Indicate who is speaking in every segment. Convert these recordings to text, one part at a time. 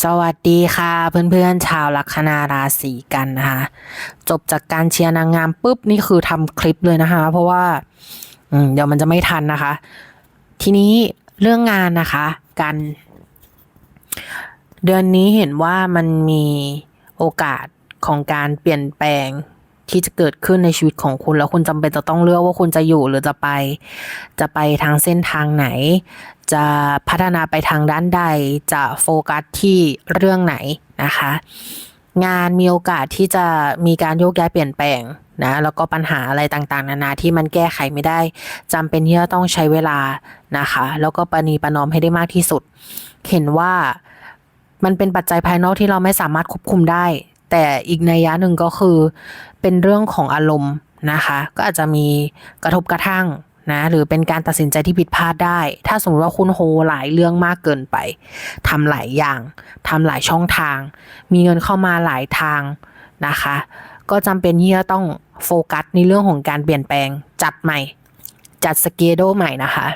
Speaker 1: สวัสดีค่ะเพื่อนๆชาวลัคนาราศีกันนะคะ จบจากการเชียร์นางงามปุ๊บนี่คือทำคลิปเลยนะคะ เพราะว่าเดี๋ยวมันจะไม่ทันนะคะ ทีนี้เรื่องงานนะคะการเดือนนี้เห็นว่ามันมีโอกาสของการเปลี่ยนแปลงที่จะเกิดขึ้นในชีวิตของคุณแล้วคุณจำเป็นจะต้องเลือกว่าคุณจะอยู่หรือจะไป จะไปทางเส้นทางไหน จะพัฒนาไปทางด้านใดจะโฟกัสที่เรื่องไหนนะคะ งานมีโอกาสที่จะมีการโยกย้ายเปลี่ยนแปลงนะแล้วก็ปัญหาอะไรต่างๆ นานาที่มันแก้ไขไม่ได้จำเป็นที่จะต้องใช้เวลานะคะ แล้วก็ประนีประนอมให้ได้มากที่สุด เห็นว่ามันเป็นปัจจัยภายนอกที่เราไม่สามารถควบคุมได้ แต่อีกในยะหนึ่งก็คือเป็นเรื่องของอารมณ์นะคะ ก็อาจจะมีกระทบกระทั่ง นะหรือเป็นการตัดสินใจที่ผิดพลาดได้ ถ้าสมมติว่าคุณโฮหลายเรื่องมากเกินไปทำหลายอย่างทำหลายช่องทาง มีเงินเข้ามาหลายทางนะคะ ก็จำเป็นที่จะต้องโฟกัสในเรื่องของการเปลี่ยนแปลงจัดใหม่ จัดสเกดใหม่นะคะ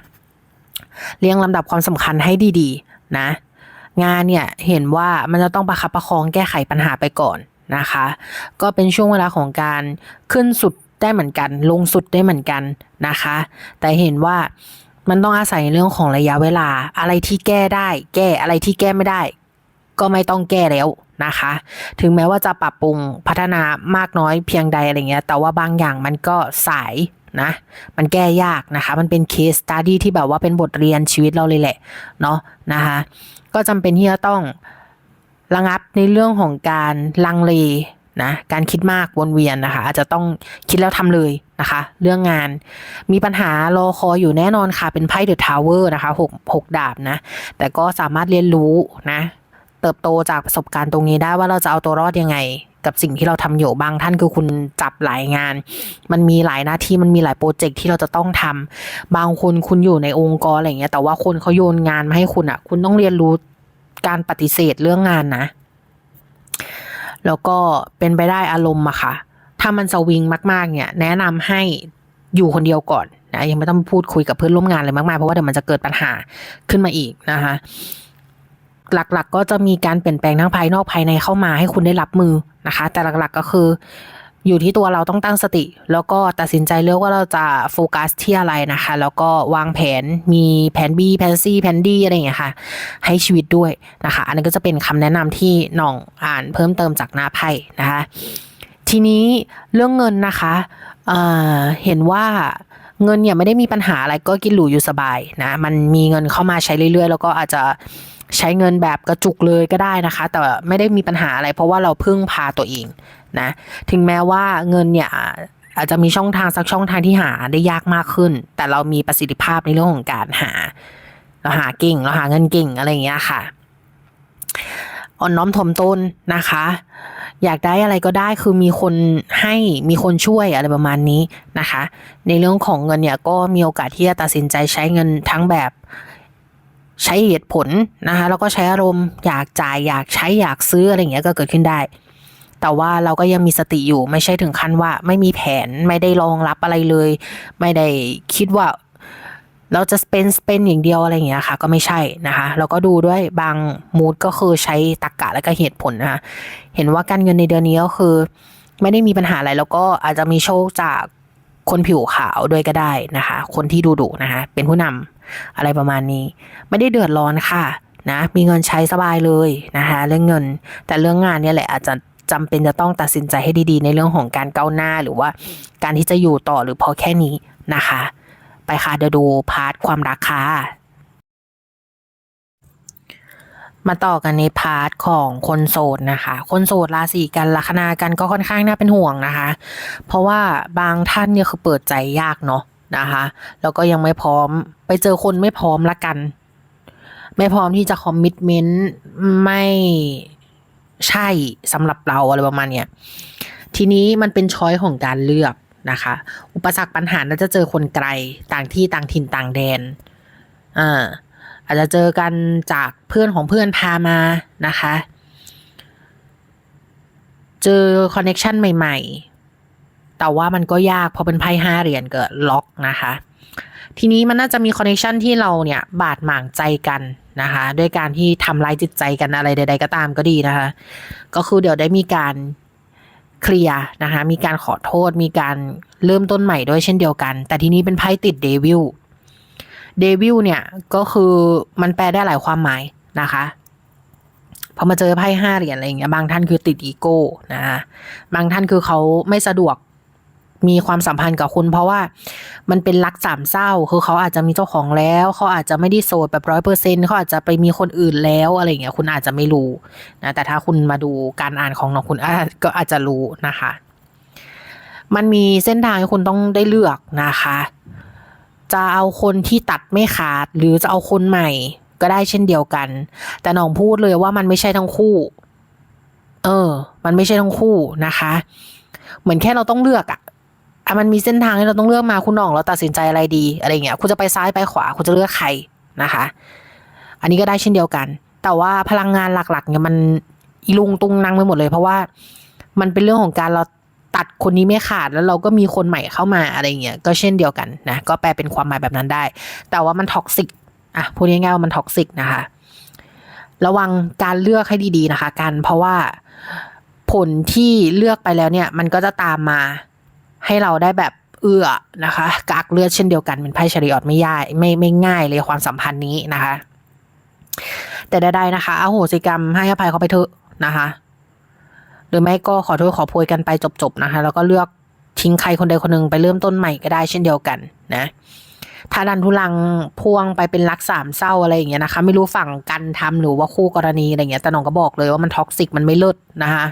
Speaker 1: เรียงลำดับความสำคัญให้ดีๆ นะ งานเนี่ยเห็นว่ามันจะต้องประคับประคองแก้ไขปัญหาไปก่อนนะคะ ก็เป็นช่วงเวลาของการขึ้นสุด ได้เหมือนกัน ลงสุดได้เหมือนกันนะคะ แต่เห็นว่ามันต้องอาศัยเรื่องของระยะเวลา อะไรที่แก้ได้ แก้อะไรที่แก้ไม่ได้ ก็ไม่ต้องแก้แล้วนะคะ ถึงแม้ว่าจะปรับปรุงพัฒนามากน้อยเพียงใดอะไรเงี้ย แต่ว่าบางอย่างมันก็สายนะ มันแก้ยากนะคะ มันเป็นเคสตัดดี้ที่แบบว่าเป็นบทเรียนชีวิตเราเลยแหละเนาะนะคะ ก็จำเป็นที่จะต้องระงับในเรื่องของการลังเล นะการคิดมากวนเวียนนะคะ อาจจะต้องคิดแล้วทำเลยนะคะ เรื่องงานมีปัญหารอคอยอยู่แน่นอนค่ะเป็นไพ่เดอะทาวเวอร์นะคะหกหกดาบนะ แต่ก็สามารถเรียนรู้นะเติบโตจากประสบการณ์ตรงนี้ได้ว่าเราจะเอาตัวรอดยังไง กับสิ่งที่เราทำอยู่บางท่านคือคุณจับหลายงาน มันมีหลายหน้าที่มันมีหลายโปรเจกต์ที่เราจะต้องทำบางคนคุณอยู่ในองค์กรอะไรเงี้ยแต่ว่าคนเขาโยนงานมาให้คุณอะ คุณต้องเรียนรู้การปฏิเสธเรื่องงานนะ แล้วก็เป็นไปได้อารมณ์อะค่ะ ถ้ามันสวิงมากๆ เนี่ย แนะนำให้อยู่คนเดียวก่อนนะยังไม่ต้องพูดคุยกับเพื่อนร่วมงานเลยมากๆ เพราะว่าเดี๋ยวมันจะเกิดปัญหาขึ้นมาอีกนะคะหลักๆก็จะมีการเปลี่ยนแปลงทั้งภายนอกภายในเข้ามาให้คุณได้รับมือนะคะ แต่หลักๆก็คือ อยู่ที่ตัวเราต้องตั้งสติ แล้วก็ตัดสินใจเลือกว่าเราจะโฟกัสที่อะไรนะคะ แล้วก็วางแผนมีแผน B แผน C แผน D อะไรอย่างเงี้ยค่ะ ให้ชีวิตด้วยนะคะ อันนี้ก็จะเป็นคำแนะนำที่น่องอ่านเพิ่มเติมจากหน้าไพ่นะคะ ทีนี้เรื่องเงินนะคะเเห็นว่าเงินเนี่ยไม่ได้มีปัญหาอะไรก็กินหรูอยู่สบายนะ มันมีเงินเข้ามาใช้เรื่อยๆ แล้วก็อาจจะใช้เงินแบบกระจุกเลยก็ได้นะคะ แต่ไม่ได้มีปัญหาอะไรเพราะว่าเราพึ่งพาตัวเอง นะถึงแม้ว่าเงินเนี่ยอาจจะมีช่องทางสักช่องทางที่หาได้ยากมากขึ้น แต่เรามีประสิทธิภาพในเรื่องของการหา เราหาเก่งเราหาเงินเก่งอะไรอย่างเงี้ยค่ะอ่อนน้อมถ่อมตนนะคะ อยากได้อะไรก็ได้คือมีคนให้มีคนช่วยอะไรประมาณนี้นะคะ ในเรื่องของเงินเนี่ยก็มีโอกาสที่จะตัดสินใจใช้เงินทั้งแบบใช้เหตุผลนะคะแล้วก็ใช้อารมณ์อยากจ่ายอยากใช้อยากซื้ออะไรอย่างเงี้ยก็เกิดขึ้นได้ แต่ว่าเราก็ยังมีสติอยู่ ไม่ใช่ถึงขั้นว่าไม่มีแผนไม่ได้รองรับอะไรเลย ไม่ได้คิดว่าเราจะเป็นเปนอย่างเดียวอะไรอย่างเงี้ยค่ะ ก็ไม่ใช่นะคะแล้วก็ดูด้วยบางมูดก็คือใช้ตรกกะและก็เหตุผลนะคะเห็นว่าการเงินในเดือนนี้ก็คือ ไม่ได้มีปัญหาอะไร แล้วก็อาจจะมีโชคจากคนผิวขาวด้วยก็ได้นะคะ คนที่ดูดุนะคะเป็นผู้นำอะไรประมาณนี้ ไม่ได้เดือดร้อนค่ะนะมีเงินใช้สบายเลยนะคะเรื่องเงิน แต่เรื่องงานเนี่ยแหละอาจจะ จำเป็นจะต้องตัดสินใจให้ดีๆ ในเรื่องของการก้าวหน้าหรือว่าการที่จะอยู่ต่อหรือพอแค่นี้นะคะ ไปค่ะเดี๋ยวดูพาร์ทความรักค่ะมาต่อกันในพาร์ทของคนโสดนะคะ คนโสดราศีกันลัคนากันก็ค่อนข้างน่าเป็นห่วงนะคะ เพราะว่าบางท่านเนี่ยคือเปิดใจยากเนาะนะคะ แล้วก็ยังไม่พร้อมไปเจอคนไม่พร้อมละกัน ไม่พร้อมที่จะคอมมิตเมนต์ไม่ ใช่สำหรับเราอะไรประมาณเนี้ยทีนี้มันเป็นช้อยของการเลือกนะคะ อุปสรรคปัญหาน่าจะเจอคนไกลต่างที่ต่างถิ่นต่างแดนอ่าอาจจะเจอกันจากเพื่อนของเพื่อนพามานะคะ เจอคอนเน็ชันใหม่ ๆ แต่ว่ามันก็ยากเพราะเป็นไพ่ห้าเหรียญเกิดล็อกนะคะ ทีนี้มันน่าจะมีคอนเน็ชันที่เราเนี่ยบาดหมางใจกัน นะคะด้วยการที่ทำร้ายจิตใจกันอะไรใด ๆ ก็ตามก็ดีนะคะ ก็คือเดี๋ยวได้มีการเคลียร์นะคะมีการขอโทษมีการเริ่มต้นใหม่ด้วยเช่นเดียวกัน แต่ทีนี้เป็นไพ่ติดเดวิลเดวิลเนี่ยก็คือมันแปลได้หลายความหมายนะคะพอมาเจอไพ่ห้าเหรียญอะไรอย่างเงี้ยบางท่านคือติดอีโก้นะคะบางท่านคือเขาไม่สะดวก มีความสัมพันธ์กับคุณเพราะว่ามันเป็นรักสามเศร้า คือเขาอาจจะมีเจ้าของแล้ว เขาอาจจะไม่ได้โสดแบบร้อยเปอร์เซ็นเขาอาจจะไปมีคนอื่นแล้วอะไรเงี้ยคุณอาจจะไม่รู้นะแต่ถ้าคุณมาดูการอ่านของน้องคุณก็อาจจะรู้นะคะ มันมีเส้นทางให้คุณต้องได้เลือกนะคะ จะเอาคนที่ตัดไม่ขาดหรือจะเอาคนใหม่ก็ได้เช่นเดียวกัน แต่น้องพูดเลยว่ามันไม่ใช่ทั้งคู่ เออ มันไม่ใช่ทั้งคู่นะคะ เหมือนแค่เราต้องเลือกอะ อะมันมีเส้นทางให้เราต้องเลือกมาคุณน้องเราตัดสินใจอะไรดีอะไรเงี้ยคุณจะไปซ้ายไปขวาคุณจะเลือกใครนะคะ อันนี้ก็ได้เช่นเดียวกัน แต่ว่าพลังงานหลักๆเนี่ยมันอีลุงตุงนังไปหมดเลย เพราะว่ามันเป็นเรื่องของการเราตัดคนนี้ไม่ขาดแล้วเราก็มีคนใหม่เข้ามาอะไรเงี้ยก็เช่นเดียวกันนะก็แปลเป็นความหมายแบบนั้นได้ แต่ว่ามันท็อกซิกอะพูดง่ายๆว่ามันท็อกซิกนะคะระวังการเลือกให้ดีๆนะคะ กันเพราะว่าผลที่เลือกไปแล้วเนี่ย มันก็จะตามมา ให้เราได้แบบเอื้อนะคะกากเลือดเช่นเดียวกันเป็นไพ่ชริออตไม่ยากไม่ไม่ง่ายเลยความสัมพันธ์นี้นะคะ แต่ใดๆนะคะอโหสิกรรมให้อภัยเขาไปเถอะนะคะ หรือไม่ก็ขอโทษขอโพยกันไปจบๆนะคะ แล้วก็เลือกทิ้งใครคนใดคนหนึ่งไปเริ่มต้นใหม่ก็ได้เช่นเดียวกันนะถ้าดันทุลังพ่วงไปเป็นรักสามเศร้าอะไรอย่างเงี้ยนะคะ ไม่รู้ฝั่งกันทำหรือว่าคู่กรณีอะไรเงี้ยแต่น้องก็บอกเลยว่ามันท็อกซิกมันไม่เลิศนะคะ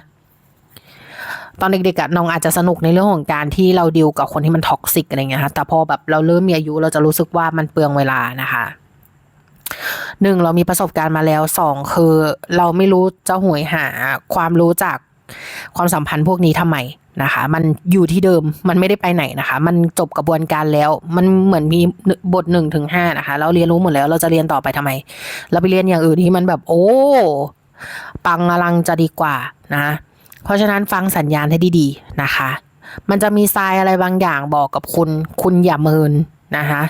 Speaker 1: ตอนเด็กๆน้องอาจจะสนุกในเรื่องของการที่เราดิวกับคนที่มันท็อกซิกอะไรเงี้ยค่ะแต่พอแบบเราเริ่มมีอายุเราจะรู้สึกว่ามันเปลืองเวลานะคะหนึ่งเรามีประสบการณ์มาแล้วสองคือเราไม่รู้จะหวยหาความรู้จากความสัมพันธ์พวกนี้ทำไมนะคะ มันอยู่ที่เดิมมันไม่ได้ไปไหนนะคะ มันจบกระบวนการแล้ว มันเหมือนมีบทหนึ่งถึงห้านะคะ เราเรียนรู้หมดแล้วเราจะเรียนต่อไปทำไม เราไปเรียนอย่างอื่นที่มันแบบโอ้ ปังอลังจะดีกว่านะ เพราะฉะนั้นฟังสัญญาณให้ดีๆนะคะ มันจะมีทรายอะไรบางอย่างบอกกับคุณ คุณอย่าเมินนะคะ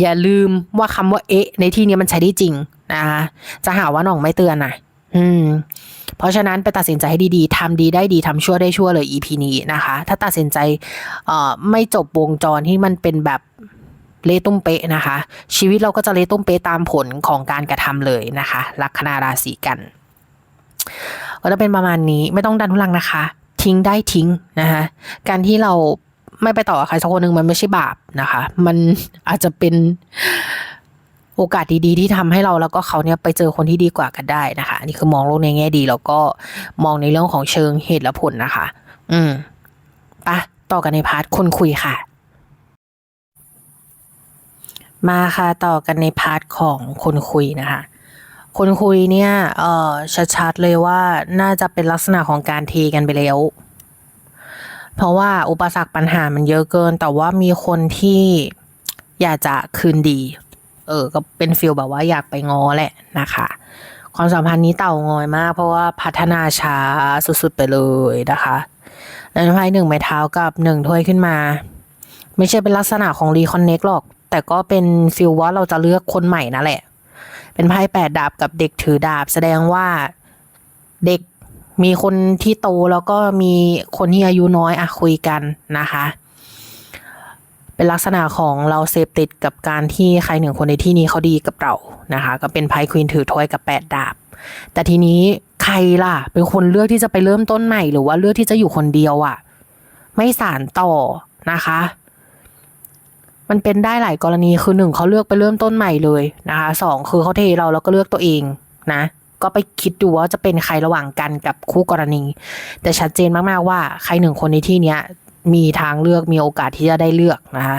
Speaker 1: อย่าลืมว่าคำว่าเอ๊ะ ในที่นี้มันใช้ได้จริงนะคะจะหาว่าน้องไม่เตือนนะอืม เพราะฉะนั้นไปตัดสินใจให้ดีๆทำดีได้ดีทำชั่วได้ชั่วเลย EP นี้นะคะ ถ้าตัดสินใจเอ่อไม่จบวงจรที่มันเป็นแบบเละตุ้มเป๊ะนะคะ ชีวิตเราก็จะเละตุ้มเป๊ะตามผลของการกระทำเลยนะคะ ลัคนาราศีกัน ก็จะเป็นประมาณนี้ไม่ต้องดันทุลังนะคะ ทิ้งได้ทิ้งนะคะการที่เราไม่ไปต่อใครสักคนหนึ่งมันไม่ใช่บาปนะคะ มันอาจจะเป็นโอกาสดีๆ ที่ทำให้เราแล้วก็เขาเนี่ยไปเจอคนที่ดีกว่ากันได้นะคะอันนี่คือมองโลกในแง่ดี แล้วก็มองในเรื่องของเชิงเหตุและผลนะคะ อืมปะต่อกันในพาร์ทคนคุยค่ะ มาค่ะต่อกันในพาร์ทของคนคุยนะคะ คนคุยเนี่ย เออชัดๆ เลยว่าน่าจะเป็นลักษณะของการเทกันไปแล้ว เพราะว่าอุปสรรคปัญหามันเยอะเกิน แต่ว่ามีคนที่อยากจะคืนดี เออ ก็เป็นฟิลแบบว่าอยากไปง้อแหละนะคะ ความสัมพันธ์นี้เต่างอยมาก เพราะว่าพัฒนาช้าสุดๆไปเลยนะคะแล้วไพ่หนึ่งไม้เท้ากับหนึ่งถ้วยขึ้นมา ไม่ใช่เป็นลักษณะของรีคอนเน็กหรอก แต่ก็เป็นฟิลว่าเราจะเลือกคนใหม่นั่นแหละ เป็นไพ่แปดดาบกับเด็กถือดาบ แสดงว่าเด็กมีคนที่โตแล้วก็มีคนที่อายุน้อยอะคุยกันนะคะ เป็นลักษณะของเราเสพติดกับการที่ใครหนึ่งคนในที่นี้เขาดีกับเรานะคะ ก็เป็นไพ่ควีนถือถ้วยกับแปดดาบ แต่ทีนี้ใครล่ะ เป็นคนเลือกที่จะไปเริ่มต้นใหม่ หรือว่าเลือกที่จะอยู่คนเดียวอะไม่สารต่อนะคะ มันเป็นได้หลายกรณีคือหนึ่งเขาเลือกไปเริ่มต้นใหม่เลยนะคะสองคือเขาเทเราแล้วก็เลือกตัวเองนะ ก็ไปคิดดูว่าจะเป็นใครระหว่างกันกับคู่กรณี แต่ชัดเจนมากๆว่าใครหนึ่งคนในที่เนี้ยมีทางเลือกมีโอกาสที่จะได้เลือกนะคะ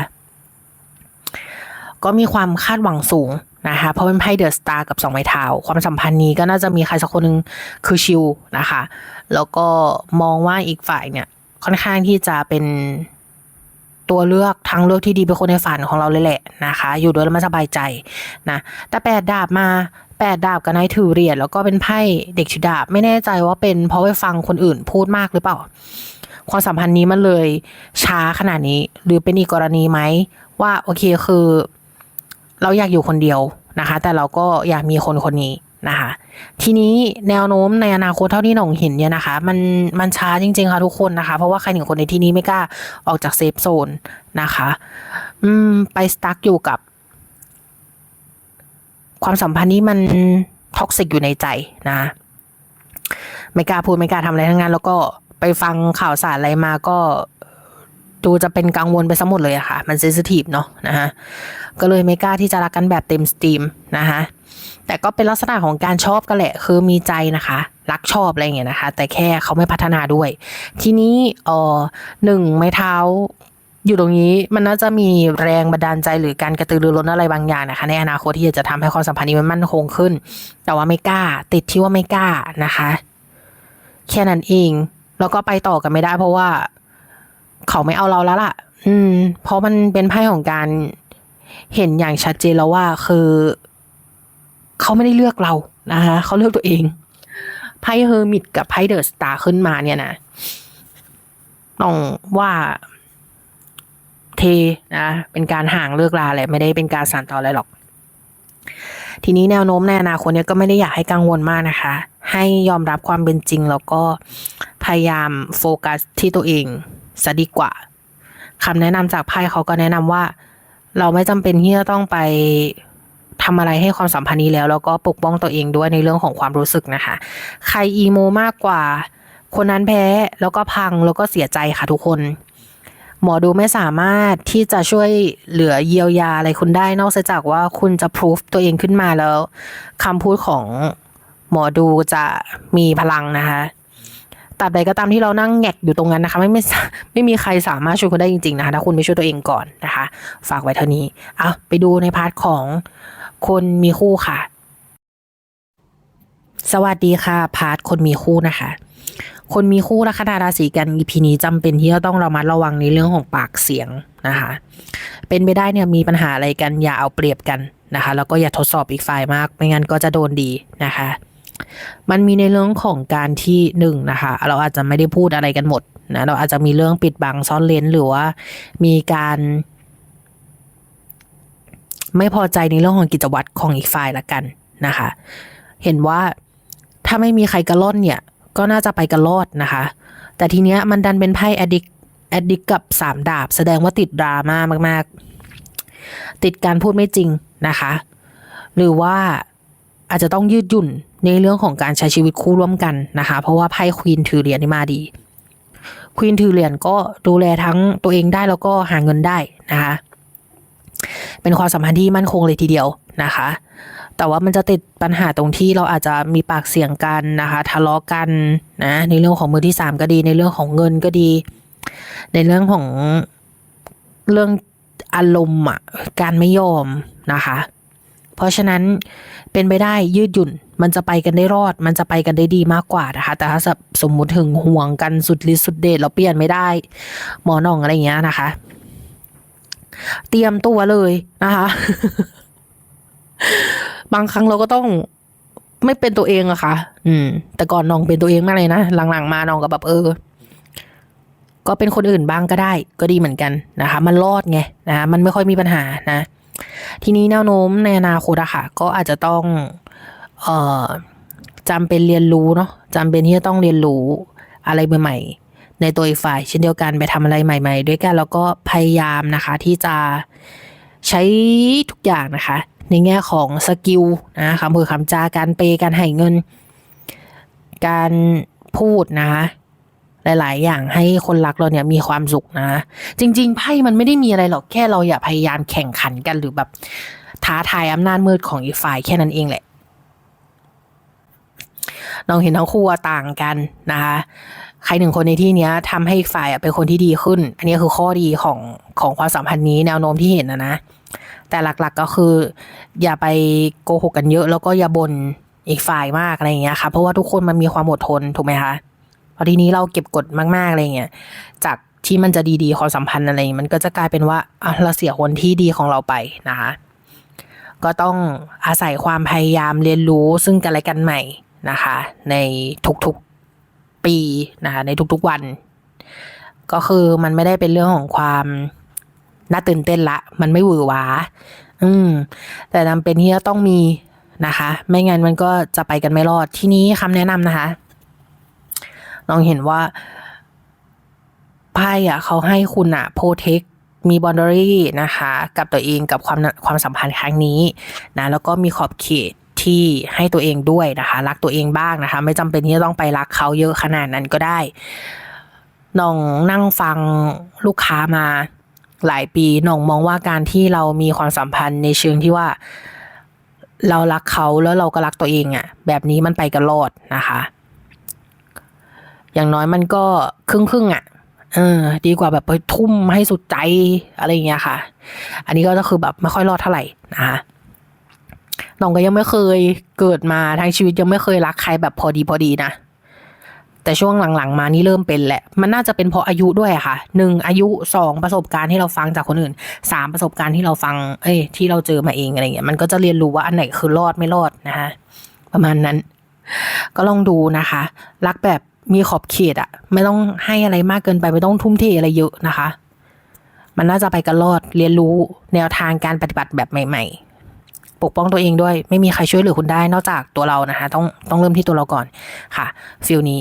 Speaker 1: ก็มีความคาดหวังสูงนะคะเพราะเป็นไพ่เดอะสตาร์กับสองไม้เท้าความสัมพันธ์นี้ก็น่าจะมีใครสักคนหนึ่งคือชิลนะคะ แล้วก็มองว่าอีกฝ่ายเนี่ยค่อนข้างที่จะเป็น ตัวเลือกทางเลือกที่ดีเป็นคนในฝันของเราเลยแหละนะคะ อยู่ด้วยแล้วมันสบายใจนะแต่แปดดาบมาแปดดาบกับนายถือเหรียญแล้วก็เป็นไพ่เด็กถือดาบไม่แน่ใจว่าเป็นเพราะไปฟังคนอื่นพูดมากหรือเปล่า ความสัมพันธ์นี้มันเลยช้าขนาดนี้ หรือเป็นอีกกรณีไหมว่าโอเคคือ เราอยากอยู่คนเดียวนะคะ แต่เราก็อยากมีคนคนนี้ นะคะทีนี้แนวโน้มในอนาคตเท่าที่หน่องเห็นเนี่ยนะคะ มันมันช้าจริง ๆ ค่ะทุกคนนะคะ เพราะว่าใครหนึ่งคนในที่นี้ไม่กล้าออกจากเซฟโซนนะคะอืมไปสตั๊กอยู่กับ ความสัมพันธ์นี้มันท็อกซิกอยู่ในใจนะไม่กล้าพูดไม่กล้าทำอะไรทั้งนั้น แล้วก็ไปฟังข่าวสารอะไรมาก็ดูจะเป็นกังวลไปซะหมดเลยอะค่ะ มันเซนซิทีฟเนาะนะฮะก็เลยไม่กล้าที่จะรักกันแบบเต็มสตรีมนะคะ แต่ก็เป็นลักษณะของการชอบกันแหละ คือมีใจนะคะ รักชอบอะไรเงี้ยนะคะ แต่แค่เขาไม่พัฒนาด้วย ทีนี้เออหนึ่งไม้เท้าอยู่ตรงนี้มันน่าจะมีแรงบันดาลใจหรือการกระตือรือร้นอะไรบางอย่างนะคะ ในอนาคตที่จะทำให้ความสัมพันธ์นี้มันมั่นคงขึ้น แต่ว่าไม่กล้า ติดที่ว่าไม่กล้านะคะ แค่นั้นเองแล้วก็ไปต่อกันไม่ได้ เพราะว่า เขาไม่เอาเราแล้วล่ะ อืม เพราะมันเป็นไพ่ของการเห็นอย่างชัดเจนแล้วว่า คือ เขาไม่ได้เลือกเรานะคะเขาเลือกตัวเองไพ่เฮอร์มิตกับไพ่เดอะสตาร์ขึ้นมาเนี่ยนะต้องว่าเทนะเป็นการห่างเลิกลาแหละไม่ได้เป็นการสานต่ออะไรหรอก ทีนี้แนวโน้มในอนาคตเนี่ยก็ไม่ได้อยากให้กังวลมากนะคะ ให้ยอมรับความเป็นจริง แล้วก็พยายามโฟกัสที่ตัวเองซะดีกว่าคำแนะนำจากไพ่เขาก็แนะนำว่า เราไม่จำเป็นที่จะต้องไป ทำอะไรให้ความสัมพันธ์นี้แล้ว แล้วก็ปกป้องตัวเองด้วยในเรื่องของความรู้สึกนะคะ ใครอีโมมากกว่า คนนั้นแพ้แล้วก็พังแล้วก็เสียใจค่ะทุกคน หมอดูไม่สามารถที่จะช่วยเหลือเยียวยาอะไรคุณได้นอกจากว่าคุณจะพิสูจตัวเองขึ้นมาแล้วคำพูดของหมอดูจะมีพลังนะคะตราบใดก็ตามที่เรานั่งแงกอยู่ตรงนั้นนะคะ ไม่ไม่ไม่มีใครสามารถช่วยคุณได้จริงๆนะคะถ้าคุณไม่ช่วยตัวเองก่อนนะคะ ฝากไว้เท่านี้เอาไปดูในพาร์ทของ คนมีคู่ค่ะ สวัสดีค่ะ พาร์ทคนมีคู่นะคะ คนมีคู่ลัคนาราศีกัน EP นี้จำเป็นที่จะต้องระมัดระวังในเรื่องของปากเสียงนะคะ เป็นไปได้เนี่ยมีปัญหาอะไรกันอย่าเอาเปรียบกันนะคะ แล้วก็อย่าทดสอบอีกฝ่ายมาก ไม่งั้นก็จะโดนดีนะคะมันมีในเรื่องของการที่หนึ่งนะคะ เราอาจจะไม่ได้พูดอะไรกันหมดนะเราอาจจะมีเรื่องปิดบังซ่อนเลนหรือว่า มีการ ไม่พอใจในเรื่องของกิจวัตรของอีกฝ่ายละกันนะคะ เห็นว่าถ้าไม่มีใครกระล่อนเนี่ย ก็น่าจะไปกระลอดนะคะ แต่ทีเนี้ยมันดันเป็นไพ่แอดิกแอดิกกับสามดาบ แสดงว่าติดดราม่ามากๆ ติดการพูดไม่จริงนะคะ หรือว่าอาจจะต้องยืดหยุ่นในเรื่องของการใช้ชีวิตคู่ร่วมกันนะคะ เพราะว่าไพ่ควีนถือเหรียญนี่มาดีควีนถือเหรียญก็ดูแลทั้งตัวเองได้แล้วก็หาเงินได้นะคะ เป็นความสัมพันธ์ที่มั่นคงเลยทีเดียวนะคะ แต่ว่ามันจะติดปัญหาตรงที่เราอาจจะมีปากเสียงกันนะคะ ทะเลาะกันนะในเรื่องของมือที่สามก็ดี ในเรื่องของเงินก็ดี ในเรื่องของเรื่องอารมณ์อะการไม่ยอมนะคะ เพราะฉะนั้นเป็นไปได้ยืดหยุ่นมันจะไปกันได้รอด มันจะไปกันได้ดีมากกว่านะคะ แต่ถ้าสมมุติถึงห่วงกันสุดฤทธิ์สุดเดชเราเปลี่ยนไม่ได้ หมอหน่องอะไรอย่างเงี้ยนะคะ เตรียมตัวเลยนะคะ บางครั้งเราก็ต้องไม่เป็นตัวเองอะค่ะ อืม แต่ก่อนน้องเป็นตัวเองมากเลยนะ หลังๆ มาน้องก็แบบเออ ก็เป็นคนอื่นบ้างก็ได้ ก็ดีเหมือนกันนะคะ มันรอดไงนะมันไม่ค่อยมีปัญหานะ ทีนี้แนวโน้มในอนาคตอะค่ะ ก็อาจจะต้อง เอ่อจำเป็นเรียนรู้เนาะจำเป็นที่จะต้องเรียนรู้อะไรใหม่ๆ ในตัวอีกฝ่ายเช่นเดียวกันไปทำอะไรใหม่ ๆ ด้วยกันแล้วก็พยายามนะคะที่จะใช้ทุกอย่างนะคะ ในแง่ของสกิลนะคำพูดคำจาการเปย์การให้เงิน การพูดนะคะหลาย ๆ อย่างให้คนรักเราเนี่ยมีความสุขนะ จริง ๆ ไพ่มันไม่ได้มีอะไรหรอกแค่เราอย่าพยายามแข่งขันกันหรือแบบท้าทายอำนาจมืดของอีกฝ่ายแค่นั้นเองแหละน้องเห็นทั้งคู่ต่างกันนะคะ ใครหนึ่งคนในที่นี้ยทำให้อีกฝ่ายอะเป็นคนที่ดีขึ้น อันนี้คือข้อดีของของความสัมพันธ์นี้แนวโน้มที่เห็นนะนะ แต่หลักๆก็คือ อย่าไปโกหกกันเยอะ แล้วก็อย่าบ่นอีกฝ่ายมากอะไรอย่างเงี้ยค่ะเพราะว่าทุกคนมันมีความอดทนถูกไหมคะพอทีนี้เราเก็บกดมากๆอะไรเงี้ยจากที่มันจะดีๆความสัมพันธ์อะไรมันก็จะกลายเป็นว่าเราเสียคนที่ดีของเราไปนะคะก็ต้องอาศัยความพยายามเรียนรู้ซึ่งกันและกันใหม่นะคะ ในทุกๆ ปีนะคะในทุกๆวัน ก็คือมันไม่ได้เป็นเรื่องของความน่าตื่นเต้นละ มันไม่หวือหวา อืม แต่จำเป็นที่จะต้องมีนะคะ ไม่งั้นมันก็จะไปกันไม่รอด ที่นี้คำแนะนำนะคะลองเห็นว่าไพ่อะเขาให้คุณอะโปรเทคมีบอนดารีนะคะ กับตัวเองกับความความสัมพันธ์ครั้งนี้นะแล้วก็มีขอบเขต ที่ให้ตัวเองด้วยนะคะ รักตัวเองบ้างนะคะ ไม่จำเป็นที่จะต้องไปรักเขาเยอะขนาดนั้นก็ได้น้องนั่งฟังลูกค้ามาหลายปีน้องมองว่าการที่เรามีความสัมพันธ์ในเชิงที่ว่าเรารักเขาแล้วเราก็รักตัวเองอะ่ะ แบบนี้มันไปกันรอดนะคะ อย่างน้อยมันก็ครึ่งครึ่งอะเออ ดีกว่าแบบไปทุ่มให้สุดใจอะไรอย่างเงี้ยค่ะ อันนี้ก็คือแบบไม่ค่อยรอดเท่าไหร่นะคะ น้องก็ยังไม่เคยเกิดมาทั้งชีวิตยังไม่เคยรักใครแบบพอดีพอดีนะ แต่ช่วงหลังๆ มานี่เริ่มเป็นแหละ มันน่าจะเป็นเพราะอายุด้วยค่ะหนึ่งอายุสองประสบการณ์ที่เราฟังจากคนอื่นสามประสบการณ์ที่เราฟัง เอ้ยที่เราเจอมาเองอะไรเงี้ยมันก็จะเรียนรู้ว่าอันไหนคือรอดไม่รอดนะคะประมาณนั้น ก็ลองดูนะคะ รักแบบมีขอบเขตอะไม่ต้องให้อะไรมากเกินไปไม่ต้องทุ่มเทอะไรเยอะนะคะ มันน่าจะไปกันรอดเรียนรู้แนวทางการปฏิบัติแบบใหม่ ๆ ปกป้องตัวเองด้วย ไม่มีใครช่วยเหลือคุณได้นอกจากตัวเรานะคะ ต้องต้องเริ่มที่ตัวเราก่อนค่ะฟิลนี้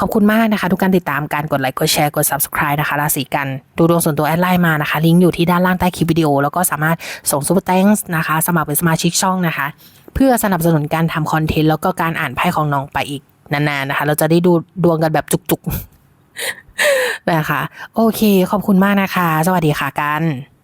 Speaker 1: ขอบคุณมากนะคะ ทุกการติดตามการกดไลค์กดแชร์กด subscribe นะคะราศีกันดูดวงส่วนตัวแอดไลน์มานะคะ ลิงก์อยู่ที่ด้านล่างใต้คลิปวิดีโอ แล้วก็สามารถส่งซุปเปอร์แตงนะคะ สมัครเป็นสมาชิกช่องนะคะ เพื่อสนับสนุนการทำคอนเทนต์แล้วก็การอ่านไพ่ของน้องไปอีกนานๆนะคะ เราจะได้ดูดวงกันแบบจุกๆนะคะ โอเค ขอบคุณมากนะคะ สวัสดีค่ะกัน